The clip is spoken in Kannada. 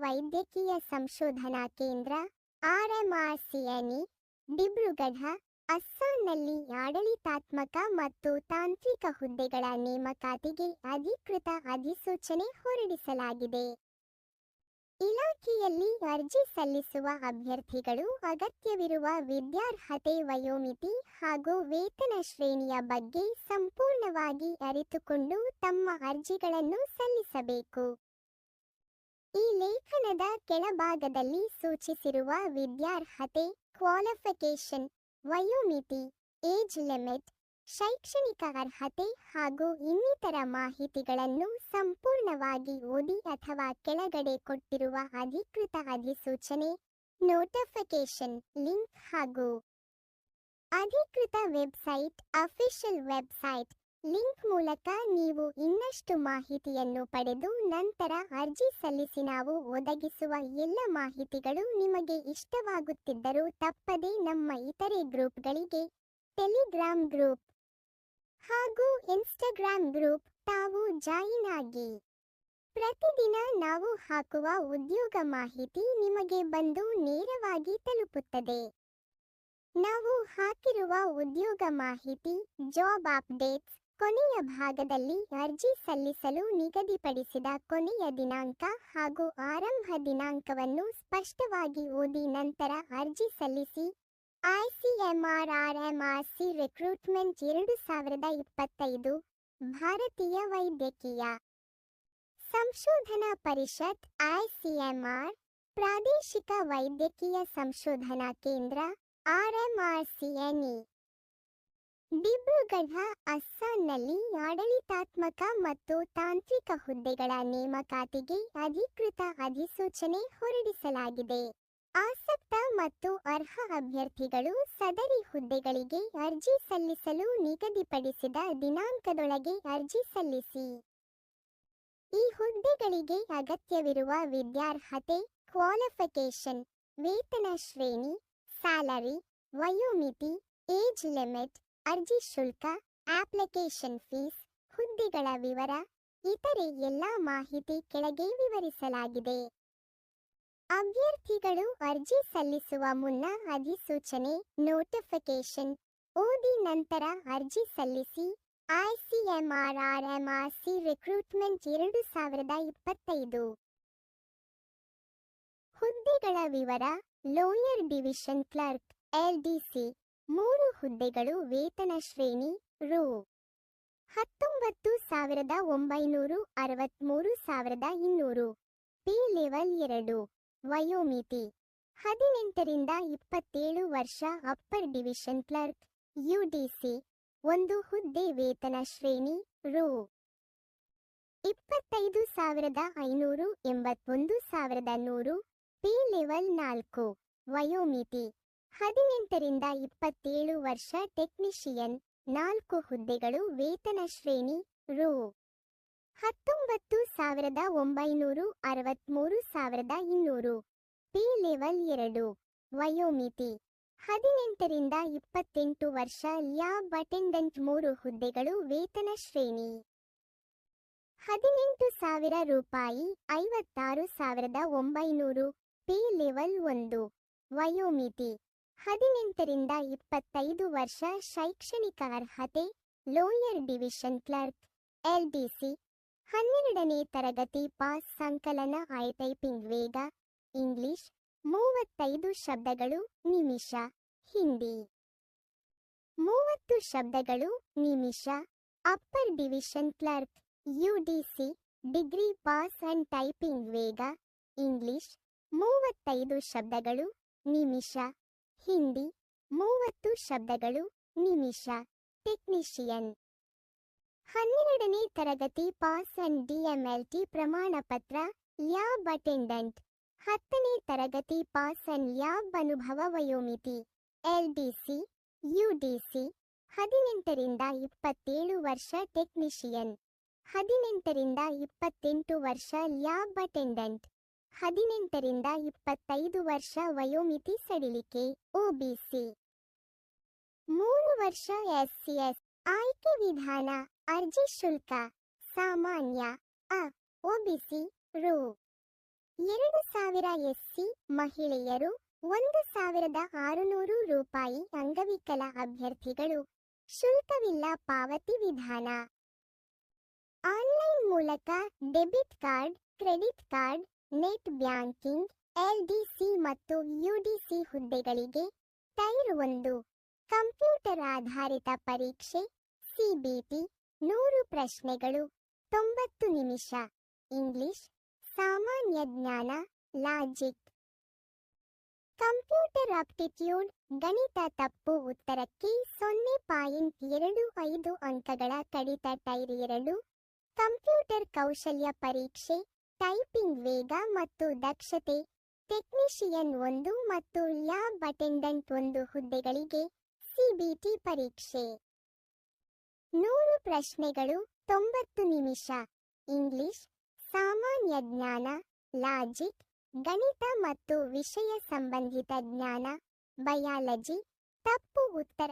ವೈದ್ಯಕೀಯ ಸಂಶೋಧನಾ ಕೇಂದ್ರ ಆರ್ಎಂಆರ್ಸಿಎನ್ಇ ಡಿಬ್ರುಗಢ ಅಸ್ಸಾಂನಲ್ಲಿ ಆಡಳಿತಾತ್ಮಕ ಮತ್ತು ತಾಂತ್ರಿಕ ಹುದ್ದೆಗಳ ನೇಮಕಾತಿಗೆ ಅಧಿಕೃತ ಅಧಿಸೂಚನೆ ಹೊರಡಿಸಲಾಗಿದೆ. ಇಲಾಖೆಯಲ್ಲಿ ಅರ್ಜಿ ಸಲ್ಲಿಸುವ ಅಭ್ಯರ್ಥಿಗಳು ಅಗತ್ಯವಿರುವ ವಿದ್ಯಾರ್ಹತೆ ವಯೋಮಿತಿ ಹಾಗೂ ವೇತನ ಶ್ರೇಣಿಯ ಬಗ್ಗೆ ಸಂಪೂರ್ಣವಾಗಿ ಅರಿತುಕೊಂಡು ತಮ್ಮ ಅರ್ಜಿಗಳನ್ನು ಸಲ್ಲಿಸಬೇಕು. ಈ ಲೇಖನದ ಕೆಳಭಾಗದಲ್ಲಿ ಸೂಚಿಸಿರುವ ವಿದ್ಯಾರ್ಹತೆ ಕ್ವಾಲಿಫಿಕೇಶನ್ ವಯೋಮಿತಿ ಏಜ್ ಲಿಮಿಟ್ ಶೈಕ್ಷಣಿಕ ಅರ್ಹತೆ ಹಾಗೂ ಇನ್ನಿತರ ಮಾಹಿತಿಗಳನ್ನು ಸಂಪೂರ್ಣವಾಗಿ ಓದಿ ಅಥವಾ ಕೆಳಗಡೆ ಕೊಟ್ಟಿರುವ ಅಧಿಕೃತ ಅಧಿಸೂಚನೆ ನೋಟಿಫಿಕೇಶನ್ ಲಿಂಕ್ ಹಾಗೂ ಅಧಿಕೃತ ವೆಬ್ಸೈಟ್ ಅಫಿಷಿಯಲ್ ವೆಬ್ಸೈಟ್ ಲಿಂಕ್ ಮೂಲಕ ನೀವು ಇನ್ನಷ್ಟು ಮಾಹಿತಿಯನ್ನು ಪಡೆದು ನಂತರ ಅರ್ಜಿ ಸಲ್ಲಿಸಿ ನಾವು ಒದಗಿಸುವ ಎಲ್ಲ ಮಾಹಿತಿಗಳು ನಿಮಗೆ ಇಷ್ಟವಾಗುತ್ತಿದ್ದರೂ ತಪ್ಪದೇ ನಮ್ಮ ಇತರೆ ಗ್ರೂಪ್ಗಳಿಗೆ ಟೆಲಿಗ್ರಾಮ್ ಗ್ರೂಪ್ ಹಾಗೂ ಇನ್ಸ್ಟಾಗ್ರಾಮ್ ಗ್ರೂಪ್ ತಾವು ಜಾಯಿನ್ ಆಗಿ. ಪ್ರತಿದಿನ ನಾವು ಹಾಕುವ ಉದ್ಯೋಗ ಮಾಹಿತಿ ನಿಮಗೆ ಬಂದು ನೇರವಾಗಿ ತಲುಪುತ್ತದೆ. ನಾವು ಹಾಕಿರುವ ಉದ್ಯೋಗ ಮಾಹಿತಿ, ಜಾಬ್ ಅಪ್ಡೇಟ್ಸ್ ಕೊನೆಯ ಭಾಗದಲ್ಲಿ ಅರ್ಜಿ ಸಲ್ಲಿಸಲು ನಿಗದಿಪಡಿಸಿದ ಕೊನೆಯ ದಿನಾಂಕ ಹಾಗೂ ಆರಂಭ ದಿನಾಂಕವನ್ನು ಸ್ಪಷ್ಟವಾಗಿ ಓದಿ ನಂತರ ಅರ್ಜಿ ಸಲ್ಲಿಸಿ ಐಸಿಎಂಆರ್ಆರ್ಎಂಆರ್ಸಿ ರಿಕ್ರೂಟ್ಮೆಂಟ್ ಎರಡು ಸಾವಿರದ ಇಪ್ಪತ್ತೈದು, ಭಾರತೀಯ ವೈದ್ಯಕೀಯ ಸಂಶೋಧನಾ ಪರಿಷತ್ ಐಸಿಎಂಆರ್ ಪ್ರಾದೇಶಿಕ ವೈದ್ಯಕೀಯ ಸಂಶೋಧನಾ ಕೇಂದ್ರ ಆರ್ಎಂಆರ್ಸಿಎನ್ಇ ಡಿಬ್ರುಗಢ, ಅಸ್ಸಾಂನಲ್ಲಿ ಆಡಳಿತಾತ್ಮಕ ಮತ್ತು ತಾಂತ್ರಿಕ ಹುದ್ದೆಗಳ ನೇಮಕಾತಿಗೆ ಅಧಿಕೃತ ಅಧಿಸೂಚನೆ ಹೊರಡಿಸಲಾಗಿದೆ. ಆಸಕ್ತ ಮತ್ತು ಅರ್ಹ ಅಭ್ಯರ್ಥಿಗಳು ಸದರಿ ಹುದ್ದೆಗಳಿಗೆ ಅರ್ಜಿ ಸಲ್ಲಿಸಲು ನಿಗದಿಪಡಿಸಿದ ದಿನಾಂಕದೊಳಗೆ ಅರ್ಜಿ ಸಲ್ಲಿಸಿ. ಈ ಹುದ್ದೆಗಳಿಗೆ ಅಗತ್ಯವಿರುವ ವಿದ್ಯಾರ್ಹತೆ ಕ್ವಾಲಿಫಿಕೇಶನ್ ವೇತನ ಶ್ರೇಣಿ, ಸ್ಯಾಲರಿ, ವಯೋಮಿತಿ, ಏಜ್ ಲಿಮಿಟ್ ಅರ್ಜಿ ಶುಲ್ಕ ಅಪ್ಲಿಕೇಶನ್ ಫೀಸ್ ಹುದ್ದೆಗಳ ವಿವರ, ಇತರೆ ಎಲ್ಲ ಮಾಹಿತಿ ಕೆಳಗೆ ವಿವರಿಸಲಾಗಿದೆ. ಅಭ್ಯರ್ಥಿಗಳು ಅರ್ಜಿ ಸಲ್ಲಿಸುವ ಮುನ್ನ ಅಧಿಸೂಚನೆ ನೋಟಿಫಿಕೇಶನ್ ಓದಿ ನಂತರ ಅರ್ಜಿ ಸಲ್ಲಿಸಿ ಐಸಿಎಂಆರ್ಆರ್ಎಂಆರ್ಸಿ ರಿಕ್ರೂಟ್ಮೆಂಟ್ ಎರಡು ಸಾವಿರದ ಇಪ್ಪತ್ತೈದು. ಹುದ್ದೆಗಳ ವಿವರ ಲೋಯರ್ ಡಿವಿಷನ್ ಕ್ಲರ್ಕ್ ಎಲ್ಡಿಸಿ ಮೂರು ಹುದ್ದೆಗಳು ವೇತನ ಶ್ರೇಣಿ ರು. ಹತ್ತೊಂಬತ್ತು ಸಾವಿರದ ಒಂಬೈನೂರು ಅರವತ್ಮೂರು ಸಾವಿರದ ಇನ್ನೂರು. ಪಿ ಲೆವೆಲ್ ಎರಡು. ವಯೋಮಿತಿ. ಹದಿನೆಂಟರಿಂದ ಇಪ್ಪತ್ತೇಳು ವರ್ಷ ಅಪ್ಪರ್ ಡಿವಿಷನ್ ಕ್ಲರ್ಕ್, ಯುಡಿಸಿ. ಒಂದು ಹುದ್ದೆ ವೇತನ ಶ್ರೇಣಿ ರು. ಇಪ್ಪತ್ತೈದು ಸಾವಿರದ ಐನೂರು ಎಂಬತ್ತೊಂದು ಸಾವಿರದ ನೂರು. ಪಿ ಲೆವೆಲ್ ನಾಲ್ಕು. ವಯೋಮಿತಿ. ಹದಿನೆಂಟರಿಂದ ಇಪ್ಪತ್ತೇಳು ವರ್ಷ ಟೆಕ್ನಿಷಿಯನ್, ನಾಲ್ಕು ಹುದ್ದೆಗಳು ವೇತನ ಶ್ರೇಣಿ, ರು. ಹತ್ತೊಂಬತ್ತು ಸಾವಿರದ ಒಂಬೈನೂರು, ಅರವತ್ಮೂರು ಸಾವಿರದ ಇನ್ನೂರು. ಪಿ ಲೆವೆಲ್ ಎರಡು. ವಯೋಮಿತಿ. ಹದಿನೆಂಟರಿಂದ ಇಪ್ಪತ್ತೆಂಟು ವರ್ಷ ಲ್ಯಾಬ್ ಅಟೆಂಡೆಂಟ್ ಮೂರು ಹುದ್ದೆಗಳು ವೇತನ ಶ್ರೇಣಿ. ಹದಿನೆಂಟು ಸಾವಿರ ರೂಪಾಯಿ, ಐವತ್ತಾರು ಸಾವಿರದ ಒಂಬೈನೂರು. ಪಿ ಲೆವೆಲ್ ಒಂದು. ವಯೋಮಿತಿ. ಹದಿನೆಂಟರಿಂದ ಇಪ್ಪತ್ತೈದು ವರ್ಷ ಶೈಕ್ಷಣಿಕ ಅರ್ಹತೆ, ಲೋಯರ್ ಡಿವಿಷನ್ ಕ್ಲರ್ಕ್ ಎಲ್ಡಿಸಿ ಹನ್ನೆರಡನೇ ತರಗತಿ ಪಾಸ್ ಸಂಕಲನ ಐ ಟೈಪಿಂಗ್ ವೇಗ, ಇಂಗ್ಲಿಷ್, ಮೂವತ್ತೈದು ಶಬ್ದಗಳು ನಿಮಿಷ, ಹಿಂದಿ. ಮೂವತ್ತು ಶಬ್ದಗಳು ನಿಮಿಷ, upper division clerk UDC degree pass and typing ವೇಗ, ಇಂಗ್ಲಿಷ್, ಮೂವತ್ತೈದು ಶಬ್ದಗಳು ನಿಮಿಷ. ಹಿಂದಿ ಮೂವತ್ತು ಶಬ್ದಗಳು ನಿಮಿಷ ಟೆಕ್ನಿಷಿಯನ್ ಹನ್ನೆರಡನೇ ತರಗತಿ ಪಾಸ್ ಅಂಡ್ ಡಿಎಂಎಲ್ಟಿ ಪ್ರಮಾಣ ಪತ್ರ ಲ್ಯಾಬ್ ಅಟೆಂಡೆಂಟ್ ಹತ್ತನೇ ತರಗತಿ ಪಾಸ್ ಅಂಡ್ ಲ್ಯಾಬ್ ಅನುಭವ ವಯೋಮಿತಿ ಎಲ್ಡಿಸಿ ಯುಡಿಸಿ ಹದಿನೆಂಟರಿಂದ ಇಪ್ಪತ್ತೇಳು ವರ್ಷ ಟೆಕ್ನಿಷಿಯನ್ ಹದಿನೆಂಟರಿಂದ ಇಪ್ಪತ್ತೆಂಟು ವರ್ಷ ಲ್ಯಾಬ್ ಅಟೆಂಡೆಂಟ್ ಹದಿನೆಂಟರಿಂದ ಇಪ್ಪತ್ತೈದು ವರ್ಷ ವಯೋಮಿತಿ ಸಡಿಲಿಕೆ, ಒಬಿಸಿ. ಮೂರು ವರ್ಷ ಎಸ್ಸಿಎಸ್, ಆಯ್ಕೆ ವಿಧಾನ, ಅರ್ಜಿ ಶುಲ್ಕ, ಸಾಮಾನ್ಯ, ಅ, ಒಬಿಸಿ, ರು. ಎರಡು ಸಾವಿರ ಎಸ್ಸಿ ಮಹಿಳೆಯರು, ಒಂದು ಸಾವಿರದ ಆರುನೂರು ರೂಪಾಯಿ ಅಂಗವಿಕಲ ಅಭ್ಯರ್ಥಿಗಳು, ಶುಲ್ಕವಿಲ್ಲ ಪಾವತಿ ವಿಧಾನ. ಆನ್ಲೈನ್ ಮೂಲಕ debit card, credit card net banking LDC ಮತ್ತು ಯುಡಿಸಿ ಹುದ್ದೆಗಳಿಗೆ ಟೈರ್ ಒಂದು, ಕಂಪ್ಯೂಟರ್ ಆಧಾರಿತ ಪರೀಕ್ಷೆ ಸಿಬಿಟಿ ನೂರು ಪ್ರಶ್ನೆಗಳು, ತೊಂಬತ್ತು ನಿಮಿಷ, ಇಂಗ್ಲಿಷ್, ಸಾಮಾನ್ಯ ಜ್ಞಾನ, ಲಾಜಿಕ್. ಕಂಪ್ಯೂಟರ್ ಆಪ್ಟಿಟ್ಯೂಡ್, ಗಣಿತ ತಪ್ಪು ಉತ್ತರಕ್ಕೆ ಸೊನ್ನೆ ಪಾಯಿಂಟ್ ಎರಡು ಐದು ಅಂಕಗಳ ಕಡಿತ ಟೈರ್ ಎರಡು, ಕಂಪ್ಯೂಟರ್ ಕೌಶಲ್ಯ ಪರೀಕ್ಷೆ ಟೈಪಿಂಗ್ ವೇಗ ಮತ್ತು ದಕ್ಷತೆ, ಟೆಕ್ನಿಷಿಯನ್ ಒಂದು ಮತ್ತು ಲ್ಯಾಬ್ ಅಟೆಂಡೆಂಟ್ ಒಂದು ಹುದ್ದೆಗಳಿಗೆ ಸಿಬಿಟಿ ಪರೀಕ್ಷೆ. ನೂರು ಪ್ರಶ್ನೆಗಳು ತೊಂಬತ್ತು ನಿಮಿಷ. ಇಂಗ್ಲಿಷ್, ಸಾಮಾನ್ಯ ಜ್ಞಾನ, ಲಾಜಿಕ್, ಗಣಿತ ಮತ್ತು ವಿಷಯ ಸಂಬಂಧಿತ ಜ್ಞಾನ, ಬಯಾಲಜಿ, ತಪ್ಪು ಉತ್ತರ